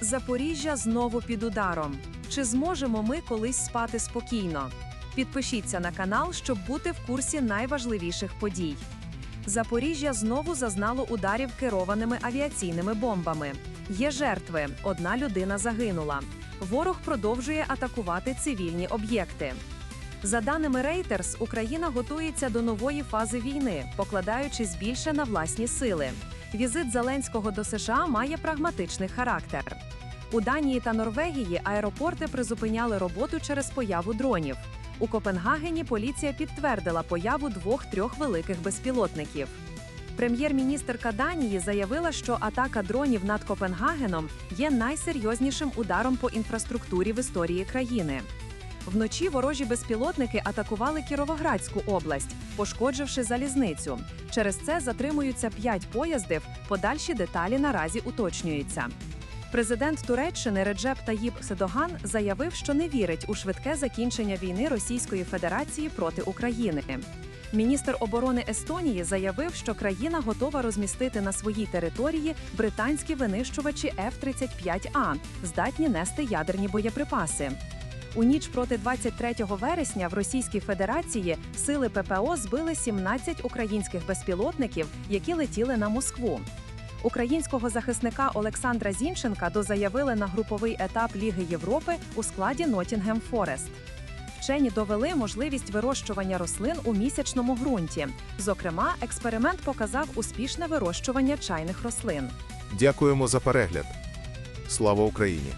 Запоріжжя знову під ударом. Чи зможемо ми колись спати спокійно? Підпишіться на канал, щоб бути в курсі найважливіших подій. Запоріжжя знову зазнало ударів керованими авіаційними бомбами. Є жертви, одна людина загинула. Ворог продовжує атакувати цивільні об'єкти. За даними Reuters, Україна готується до нової фази війни, покладаючись більше на власні сили. Візит Зеленського до США має прагматичний характер. У Данії та Норвегії аеропорти призупиняли роботу через появу дронів. У Копенгагені поліція підтвердила появу двох-трьох великих безпілотників. Прем'єр-міністерка Данії заявила, що атака дронів над Копенгагеном є найсерйознішим ударом по інфраструктурі в історії країни. Вночі ворожі безпілотники атакували Кіровоградську область, пошкодживши залізницю. Через це затримуються п'ять поїздів. Подальші деталі наразі уточнюються. Президент Туреччини Реджеп Таїб Седоган заявив, що не вірить у швидке закінчення війни Російської Федерації проти України. Міністр оборони Естонії заявив, що країна готова розмістити на своїй території британські винищувачі F-35A, здатні нести ядерні боєприпаси. У ніч проти 23 вересня в Російській Федерації сили ППО збили 17 українських безпілотників, які летіли на Москву. Українського захисника Олександра Зінченка дозаявили на груповий етап Ліги Європи у складі Нотінгем Форест. Вчені довели можливість вирощування рослин у місячному ґрунті. Зокрема, експеримент показав успішне вирощування чайних рослин. Дякуємо за перегляд. Слава Україні!